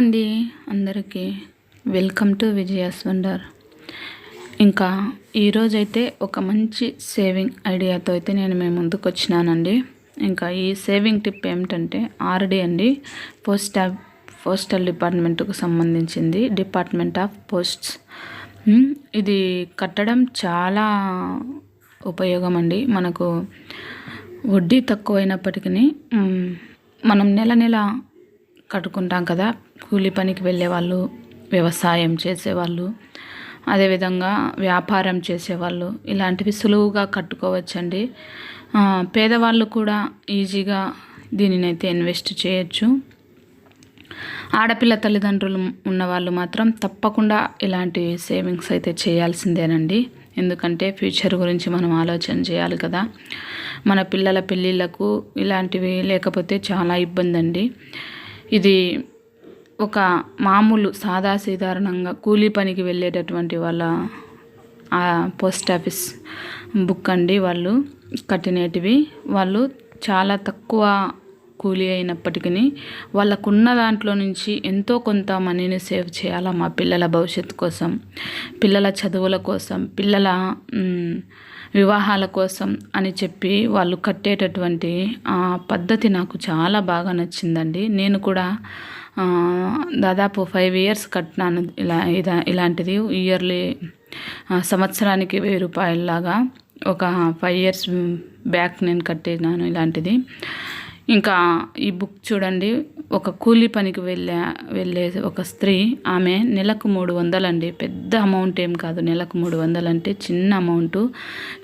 అండి అందరికీ. Welcome to Vijaya's wonder ఇంకా ఈరోజైతే ఒక మంచి సేవింగ్ ఐడియాతో అయితే నేను మేము ముందుకు వచ్చినానండి ఇంకా ఈ సేవింగ్ టిప్ ఏమిటంటే ఆర్డి అండి. పోస్ట్ పోస్టల్ డిపార్ట్మెంట్కు సంబంధించింది. డిపార్ట్మెంట్ ఆఫ్ పోస్ట్స్ ఇది కట్టడం చాలా ఉపయోగం అండి మనకు వడ్డీ తక్కువైనప్పటికీ మనం నెల నెల కట్టుకుంటాం కదా. కూలి పనికి వెళ్ళేవాళ్ళు వ్యవసాయం చేసేవాళ్ళు అదేవిధంగా వ్యాపారం చేసేవాళ్ళు. ఇలాంటివి సులువుగా కట్టుకోవచ్చండి. పేదవాళ్ళు కూడా ఈజీగా దీనినైతే ఇన్వెస్ట్ చేయొచ్చు. ఆడపిల్ల తల్లిదండ్రులు ఉన్నవాళ్ళు మాత్రం తప్పకుండా ఇలాంటి సేవింగ్స్ అయితే చేయాల్సిందేనండి. ఎందుకంటే ఫ్యూచర్ గురించి మనం ఆలోచన చేయాలి కదా. మన పిల్లల పెళ్ళిళ్ళకు ఇలాంటివి లేకపోతే చాలా ఇబ్బంది అండి ఇది ఒక మామూలు సాదాసీదారణంగా కూలీ పనికి వెళ్ళేటటువంటి వాళ్ళ ఆ పోస్ట్ ఆఫీస్ బుక్ అండి వాళ్ళు కట్టినేటివి. వాళ్ళు చాలా తక్కువ కూలీ అయినప్పటికీ వాళ్ళకున్న దాంట్లో నుంచి ఎంతో కొంత మనీని సేవ్ చేయాలా మా పిల్లల భవిష్యత్తు కోసం పిల్లల చదువుల కోసం పిల్లల వివాహాల కోసం అని చెప్పి వాళ్ళు కట్టేటటువంటి ఆ పద్ధతి నాకు చాలా బాగా నచ్చిందండి. నేను కూడా దాదాపు ఫైవ్ ఇయర్స్ కట్టినాను ఇలా ఇదా ఇలాంటిది. ఇయర్లీ సంవత్సరానికి వెయ్యి రూపాయలలాగా ఒక ఫైవ్ ఇయర్స్ బ్యాక్ నేను కట్టినాను ఇలాంటిది. ఇంకా ఈ బుక్ చూడండి. ఒక కూలి పనికి వెళ్ళే వెళ్ళే ఒక స్త్రీ ఆమె నెలకు మూడు వందలండి. పెద్ద అమౌంట్ ఏం కాదు. నెలకు మూడు వందలంటే చిన్న అమౌంట్.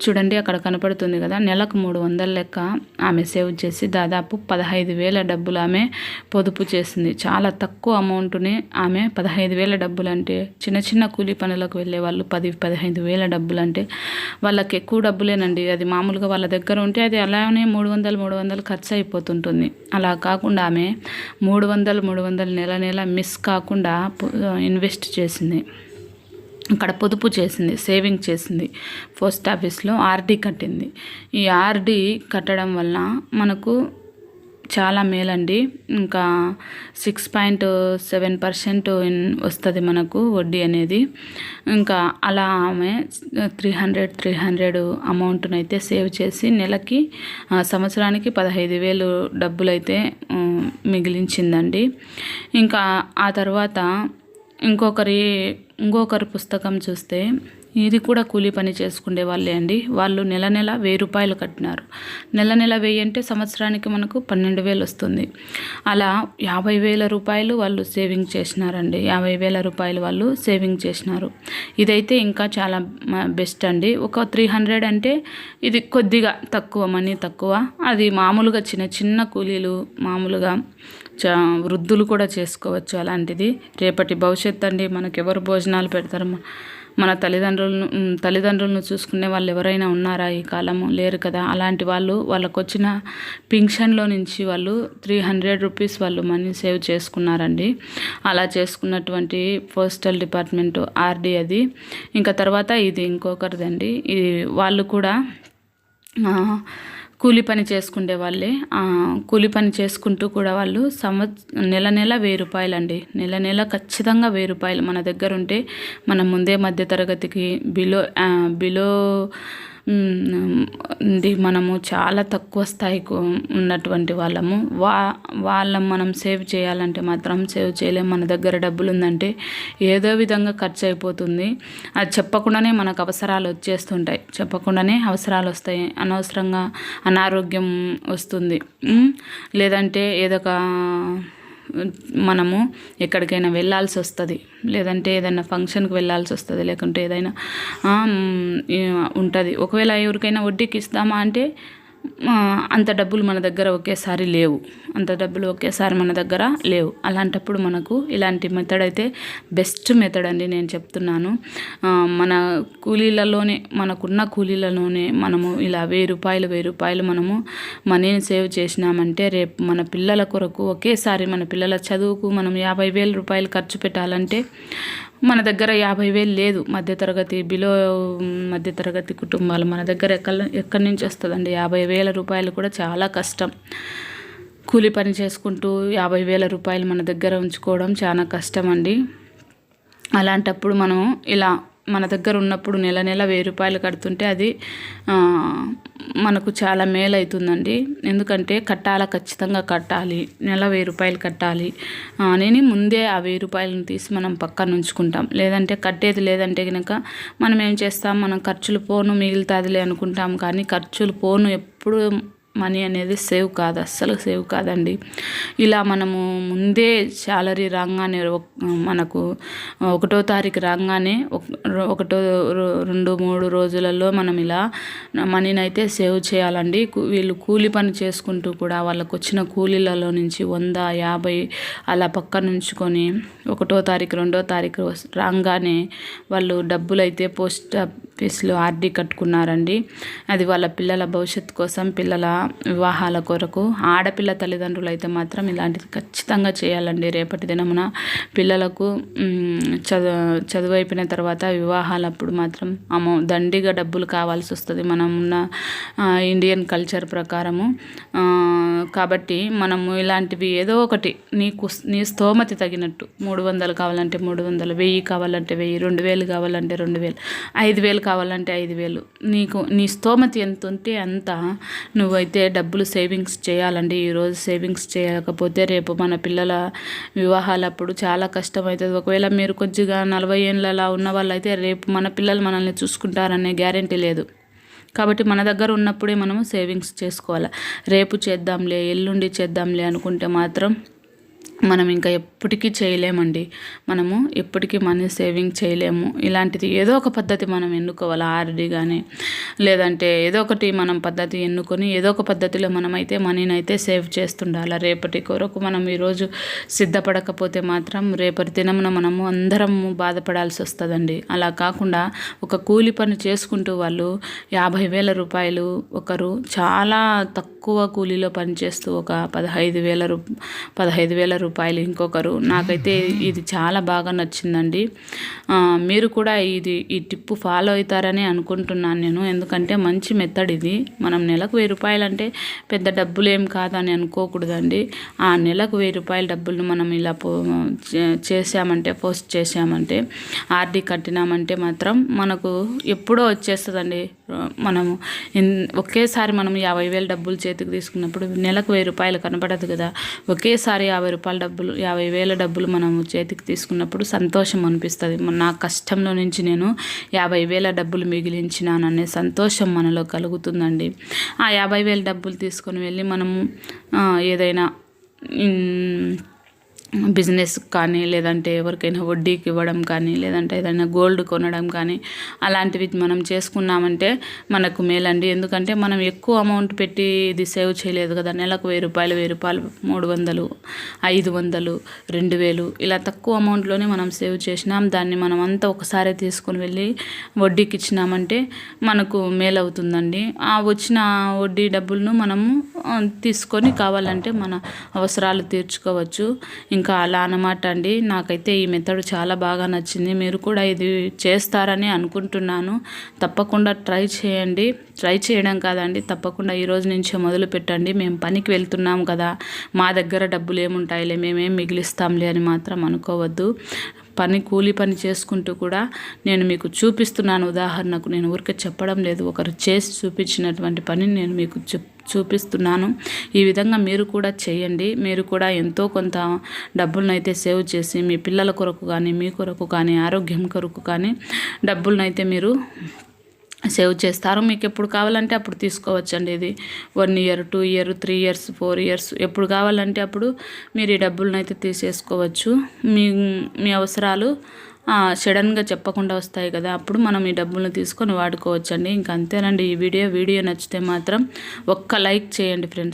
చూడండి అక్కడ కనపడుతుంది కదా. నెలకు మూడు వందల లెక్క ఆమె సేవ్ చేసి దాదాపు పదహైదు వేల డబ్బులు ఆమె పొదుపు చేసింది. చాలా తక్కువ అమౌంట్ని ఆమె పదహైదు వేల డబ్బులు అంటే చిన్న చిన్న కూలి పనులకు వెళ్ళే వాళ్ళు పది పదహైదు వేల డబ్బులు అంటే వాళ్ళకి ఎక్కువ డబ్బులేనండి. అది మామూలుగా వాళ్ళ దగ్గర ఉంటే అది అలానే మూడు వందలు మూడు వందలు ఖర్చు అయిపోతుంటుంది. అలా కాకుండా ఆమె మూడు వందలు మూడు వందలు నెల నెల మిస్ కాకుండా ఇన్వెస్ట్ చేసింది. అక్కడ పొదుపు చేసింది సేవింగ్ చేసింది. పోస్ట్ ఆఫీస్లో ఆర్డీ కట్టింది. ఈ ఆర్డీ కట్టడం వల్ల మనకు చాలా మేలండి. ఇంకా సిక్స్ పాయింట్ సెవెన్ పర్సెంట్ వస్తుంది మనకు వడ్డీ అనేది. ఇంకా అలా ఆమె త్రీ హండ్రెడ్ త్రీ హండ్రెడ్ అమౌంట్ని అయితే సేవ్ చేసి నెలకి సంవత్సరానికి పదహైదు వేలు డబ్బులు అయితే మిగిలించిందండి. ఇంకా ఆ తర్వాత ఇంకొకరి ఇంకొకరి పుస్తకం చూస్తే ఇది కూడా కూలీ పని చేసుకునే వాళ్ళే అండి. వాళ్ళు నెల నెల వెయ్యి రూపాయలు కట్టినారు. నెల నెల వెయ్యి అంటే సంవత్సరానికి మనకు పన్నెండు వేలు వస్తుంది. అలా యాభై వేల రూపాయలు వాళ్ళు సేవింగ్ చేసినారండి. యాభై వేల రూపాయలు వాళ్ళు సేవింగ్ చేసినారు. ఇదైతే ఇంకా చాలా బెస్ట్ అండి. ఒక త్రీ హండ్రెడ్ అంటే ఇది కొద్దిగా తక్కువ మనీ తక్కువ. అది మామూలుగా చిన్న చిన్న కూలీలు మామూలుగా చా వృద్ధులు కూడా చేసుకోవచ్చు అలాంటిది. రేపటి భవిష్యత్తు అండి. మనకు ఎవరు భోజనాలు పెడతారు? మన తల్లిదండ్రులను తల్లిదండ్రులను చూసుకునే వాళ్ళు ఎవరైనా ఉన్నారా ఈ కాలము? లేరు కదా. అలాంటి వాళ్ళు వాళ్ళకు వచ్చిన పింఛన్లో నుంచి వాళ్ళు త్రీ హండ్రెడ్ రూపీస్ వాళ్ళు మనీ సేవ్ చేసుకున్నారండి. అలా చేసుకున్నటువంటి పోస్టల్ డిపార్ట్మెంట్ ఆర్డీ అది. ఇంకా తర్వాత ఇది ఇంకొకరిదండి. ఇది వాళ్ళు కూడా కూలి పని చేసుకునే వాళ్ళే. కూలి పని చేసుకుంటూ కూడా వాళ్ళు సంవత్ నెల నెల వెయ్యి రూపాయలు అండి నెల నెల ఖచ్చితంగా వెయ్యి రూపాయలు మన దగ్గర ఉంటే మనం ముందే మధ్యతరగతికి బిలో బిలో ఉంది మనము చాలా తక్కువ స్థాయికి ఉన్నటువంటి వాళ్ళము. వా వాళ్ళం మనం సేవ్ చేయాలంటే మాత్రం సేవ్ చేయలేం మన దగ్గర డబ్బులు ఉందంటే ఏదో విధంగా ఖర్చు అయిపోతుంది అది చెప్పకుండానే మనకు అవసరాలు వచ్చేస్తుంటాయి. చెప్పకుండానే అవసరాలు వస్తాయి. అనవసరంగా అనారోగ్యం వస్తుంది. లేదంటే ఏదో మనము ఎక్కడికైనా వెళ్ళాల్సి వస్తుంది. లేదంటే ఏదైనా ఫంక్షన్కి వెళ్ళాల్సి వస్తుంది. లేకుంటే ఏదైనా ఉంటుంది. ఒకవేళ ఎవరికైనా వడ్డీకి ఇస్తామా అంటే అంత డబ్బులు మన దగ్గర ఒకేసారి లేవు. అంత డబ్బులు ఒకేసారి మన దగ్గర లేవు. అలాంటప్పుడు మనకు ఇలాంటి మెథడ్ అయితే బెస్ట్ మెథడ్ అండి నేను చెప్తున్నాను. మన కూలీలలోనే మనకున్న కూలీలలోనే మనము ఇలా వెయ్యి రూపాయలు వెయ్యి రూపాయలు మనము మనీని సేవ్ చేసినామంటే రేపు మన పిల్లల కొరకు ఒకేసారి మన పిల్లల చదువుకు మనం యాభై వేల రూపాయలు ఖర్చు పెట్టాలంటే మన దగ్గర యాభై వేలు లేదు. మధ్యతరగతి బిలో మధ్యతరగతి కుటుంబాలు మన దగ్గర ఎక్కడ ఎక్కడి నుంచి వస్తుందండి? యాభై వేల రూపాయలు కూడా చాలా కష్టం. కూలి పని చేసుకుంటూ యాభై వేల రూపాయలు మన దగ్గర ఉంచుకోవడం చాలా కష్టం అండి అలాంటప్పుడు మనం ఇలా మన దగ్గర ఉన్నప్పుడు నెల నెల వెయ్యి రూపాయలు కడుతుంటే అది మనకు చాలా మేలు అవుతుందండి ఎందుకంటే కట్టాల ఖచ్చితంగా కట్టాలి. నెల వెయ్యి రూపాయలు కట్టాలి. అని ముందే ఆ వెయ్యి రూపాయలను తీసి మనం పక్కన ఉంచుకుంటాం. లేదంటే కట్టేది లేదంటే కనుక మనం ఏం చేస్తాం? మనం ఖర్చులు పోను మిగులుతుందిలే అనుకుంటాం. కానీ ఖర్చులు పోను ఎప్పుడు మనీ అనేది సేవ్ కాదు అస్సలు సేవ్ కాదండి. ఇలా మనము ముందే శాలరీ రాగానే మనకు ఒకటో తారీఖు రాగానే ఒకటో రెండు మూడు రోజులలో మనం ఇలా మనీని అయితే సేవ్ చేయాలండి. వీళ్ళు కూలి పని చేసుకుంటూ కూడా వాళ్ళకు వచ్చిన కూలీలలో నుంచి వంద యాభై అలా పక్కన ఉంచుకొని ఒకటో తారీఖు రెండో తారీఖు రాగానే వాళ్ళు డబ్బులు అయితే పోస్ట్ ఆఫీస్లో ఆర్డీ కట్టుకున్నారండి. అది వాళ్ళ పిల్లల భవిష్యత్తు కోసం పిల్లల వివాహాల కొరకు. ఆడపిల్ల తల్లిదండ్రులు అయితే మాత్రం ఇలాంటిది ఖచ్చితంగా చేయాలండి. రేపటి దినమున పిల్లలకు చదువు చదువు అయిపోయిన తర్వాత వివాహాలప్పుడు మాత్రం అమౌ దండిగా డబ్బులు కావాల్సి వస్తుంది. మనం ఉన్న ఇండియన్ కల్చర్ ప్రకారము. కాబట్టి మనము ఇలాంటివి ఏదో ఒకటి నీకు నీ స్తోమతి తగినట్టు. మూడు వందలు కావాలంటే మూడు వందలు వెయ్యి కావాలంటే వెయ్యి రెండు వేలు కావాలంటే రెండు వేలు ఐదు వేలు కావాలంటే ఐదు వేలు. నీకు నీ స్తోమతి ఎంత ఉంటే అంత నువ్వైతే డబ్బులు సేవింగ్స్ చేయాలండి. ఈరోజు సేవింగ్స్ చేయకపోతే రేపు మన పిల్లల వివాహాలప్పుడు చాలా కష్టమవుతుంది ఒకవేళ మీరు కొద్దిగా నలభై ఏళ్ళలా ఉన్న వాళ్ళైతే రేపు మన పిల్లలు మనల్ని చూసుకుంటారనే గ్యారంటీ లేదు. కాబట్టి మన దగ్గర ఉన్నప్పుడే మనము సేవింగ్స్ చేసుకోవాలి. రేపు చేద్దాంలే ఎల్లుండి చేద్దాంలే అనుకుంటే మాత్రం మనం ఇంకా ఎప్పటికీ చేయలేమండి. మనము ఎప్పటికీ మనీ సేవింగ్ చేయలేము. ఇలాంటిది ఏదో ఒక పద్ధతి మనం ఎన్నుకోవాలి. ఆర్డి కానీ లేదంటే ఏదో ఒకటి మనం పద్ధతి ఎన్నుకొని ఏదో ఒక పద్ధతిలో మనమైతే మనీని అయితే సేవ్ చేస్తుండాలి. రేపటి కొరకు మనం ఈరోజు సిద్ధపడకపోతే మాత్రం రేపటి దినమున మనము అందరము బాధపడాల్సి వస్తుందండి. అలా కాకుండా ఒక కూలి పని చేసుకుంటూ వాళ్ళు యాభై వేల రూపాయలు ఒకరు చాలా తక్కువ కూలీలో పనిచేస్తూ ఒక పదహైదు వేల రూ పదహైదు వేల రూపాయలు రూపాయలు ఇంకొకరు. నాకైతే ఇది చాలా బాగా నచ్చిందండి. మీరు కూడా ఇది ఈ టిప్పు ఫాలో అవుతారని అనుకుంటున్నాను నేను. ఎందుకంటే మంచి మెథడ్ ఇది. మనం నెలకు వెయ్యి రూపాయలు అంటే పెద్ద డబ్బులు ఏం కాదని అనుకోకూడదండి. ఆ నెలకు వెయ్యి రూపాయల డబ్బులను మనం ఇలా పో చేసామంటే పోస్ట్ చేసామంటే ఆర్డీ కట్టినామంటే మాత్రం మనకు ఎప్పుడో వచ్చేస్తుందండి. మనము ఒకేసారి మనం యాభై వేలు డబ్బులు చేతికి తీసుకున్నప్పుడు నెలకు వెయ్యి రూపాయలు కనపడదు కదా. ఒకేసారి యాభై రూపాయలు రూపాయల డబ్బులు యాభై వేల డబ్బులు మనము చేతికి తీసుకున్నప్పుడు సంతోషం అనిపిస్తుంది. నా కష్టంలో నుంచి నేను యాభై వేల డబ్బులు మిగిలించినాననే సంతోషం మనలో కలుగుతుందండి. ఆ యాభై వేల డబ్బులు తీసుకొని వెళ్ళి మనము ఏదైనా బిజినెస్ కానీ లేదంటే ఎవరికైనా వడ్డీకి ఇవ్వడం కానీ లేదంటే ఏదైనా గోల్డ్ కొనడం కానీ అలాంటివి మనం చేసుకున్నామంటే మనకు మేలండి. ఎందుకంటే మనం ఎక్కువ అమౌంట్ పెట్టి ఇది సేవ్ చేయలేదు కదా. నెలకు వెయ్యి రూపాయలు వెయ్యి రూపాయలు మూడు వందలు ఐదు వందలు రెండు వేలు ఇలా తక్కువ అమౌంట్లోనే మనం సేవ్ చేసినాం. దాన్ని మనం అంతా ఒకసారి తీసుకొని వెళ్ళి వడ్డీకి ఇచ్చినామంటే మనకు మేలవుతుందండి. ఆ వచ్చిన వడ్డీ డబ్బులను మనము తీసుకొని కావాలంటే మన అవసరాలు తీర్చుకోవచ్చు. ఇంకా అలా అనమాట అండి. నాకైతే ఈ మెథడ్ చాలా బాగా నచ్చింది. మీరు కూడా ఇది చేస్తారని అనుకుంటున్నాను. తప్పకుండా ట్రై చేయండి. ట్రై చేయడం కాదండి తప్పకుండా ఈ రోజు నుంచే మొదలు పెట్టండి. మేము పనికి వెళ్తున్నాం కదా. మా దగ్గర డబ్బులు ఏముంటాయిలే మేమేం మిగిలిస్తాంలే అని మాత్రం అనుకోవద్దు. పని కూలి పని చేసుకుంటూ కూడా నేను మీకు చూపిస్తున్నాను. ఉదాహరణకు నేను ఊరికే చెప్పడం లేదు. ఒకరు చేసి చూపించినటువంటి పని నేను మీకు చెప్ చూపిస్తున్నాను. ఈ విధంగా మీరు కూడా చేయండి. మీరు కూడా ఎంతో కొంత డబ్బులను అయితే సేవ్ చేసి మీ పిల్లల కొరకు కానీ మీ కొరకు కానీ ఆరోగ్యం కొరకు కానీ డబ్బులను అయితే మీరు సేవ్ చేస్తారు. మీకు ఎప్పుడు కావాలంటే అప్పుడు తీసుకోవచ్చండి ఇది. One year two year three years four years ఎప్పుడు కావాలంటే అప్పుడు మీరు ఈ డబ్బులను అయితే తీసేసుకోవచ్చు. మీ మీ అవసరాలు సడన్గా చెప్పకుండా వస్తాయి కదా అప్పుడు మనం ఈ డబ్బులను తీసుకొని వాడుకోవచ్చండి. ఇంక అంతేనండి ఈ వీడియో వీడియో నచ్చితే మాత్రం ఒక్క లైక్ చేయండి ఫ్రెండ్స్.